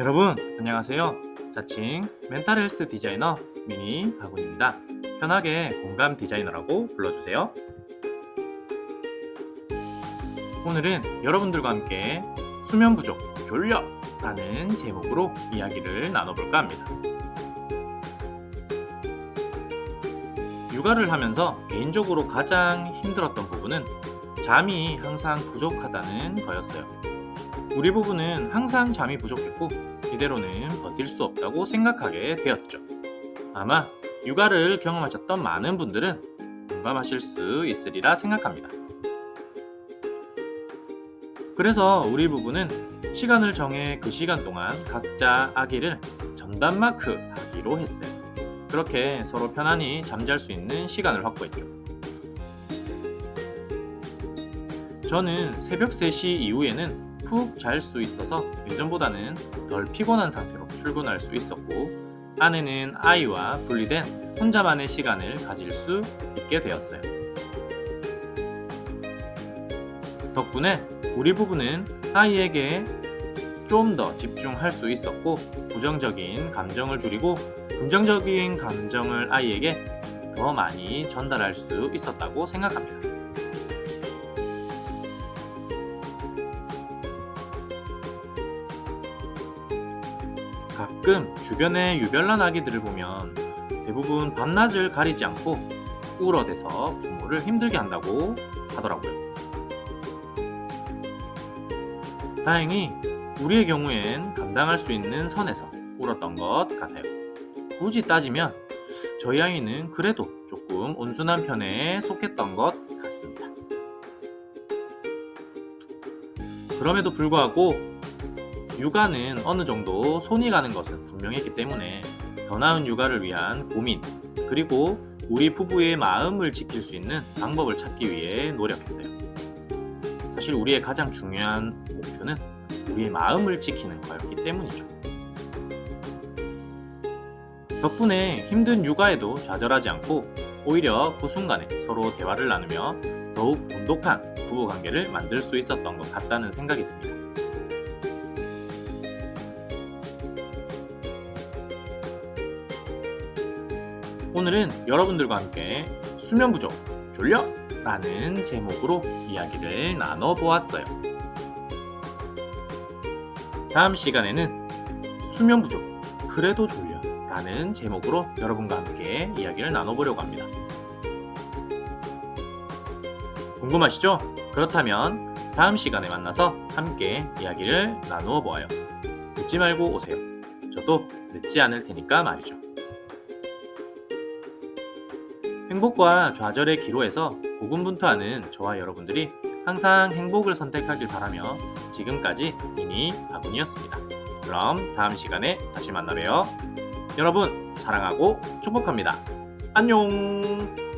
여러분 안녕하세요. 자칭 멘탈 헬스 디자이너 미니 박훈입니다. 편하게 공감 디자이너라고 불러주세요. 오늘은 여러분들과 함께 수면 부족 졸려 라는 제목으로 이야기를 나눠볼까 합니다. 육아를 하면서 개인적으로 가장 힘들었던 부분은 잠이 항상 부족하다는 거였어요. 우리 부부는 항상 잠이 부족했고 이대로는 버틸 수 없다고 생각하게 되었죠. 아마 육아를 경험하셨던 많은 분들은 공감하실 수 있으리라 생각합니다. 그래서 우리 부부는 시간을 정해 그 시간 동안 각자 아기를 전담 마크 하기로 했어요. 그렇게 서로 편안히 잠잘 수 있는 시간을 확보했죠. 저는 새벽 3시 이후에는 푹 잘 수 있어서 예전보다는 덜 피곤한 상태로 출근할 수 있었고 아내는 아이와 분리된 혼자만의 시간을 가질 수 있게 되었어요. 덕분에 우리 부부는 아이에게 좀 더 집중할 수 있었고 부정적인 감정을 줄이고 긍정적인 감정을 아이에게 더 많이 전달할 수 있었다고 생각합니다. 가끔 주변의 유별난 아기들을 보면 대부분 밤낮을 가리지 않고 울어대서 부모를 힘들게 한다고 하더라고요. 다행히 우리의 경우엔 감당할 수 있는 선에서 울었던 것 같아요. 굳이 따지면 저희 아이는 그래도 조금 온순한 편에 속했던 것 같습니다. 그럼에도 불구하고 육아는 어느 정도 손이 가는 것은 분명했기 때문에 더 나은 육아를 위한 고민 그리고 우리 부부의 마음을 지킬 수 있는 방법을 찾기 위해 노력했어요. 사실 우리의 가장 중요한 목표는 우리의 마음을 지키는 거였기 때문이죠. 덕분에 힘든 육아에도 좌절하지 않고 오히려 그 순간에 서로 대화를 나누며 더욱 돈독한 부부 관계를 만들 수 있었던 것 같다는 생각이 듭니다. 오늘은 여러분들과 함께 수면 부족 졸려? 라는 제목으로 이야기를 나눠보았어요. 다음 시간에는 수면 부족 그래도 졸려 라는 제목으로 여러분과 함께 이야기를 나눠보려고 합니다. 궁금하시죠? 그렇다면 다음 시간에 만나서 함께 이야기를 나누어 보아요. 늦지 말고 오세요. 저도 늦지 않을 테니까 말이죠. 행복과 좌절의 기로에서 고군분투하는 저와 여러분들이 항상 행복을 선택하길 바라며 지금까지 미니 바군이었습니다. 그럼 다음 시간에 다시 만나봬요. 여러분 사랑하고 축복합니다. 안녕.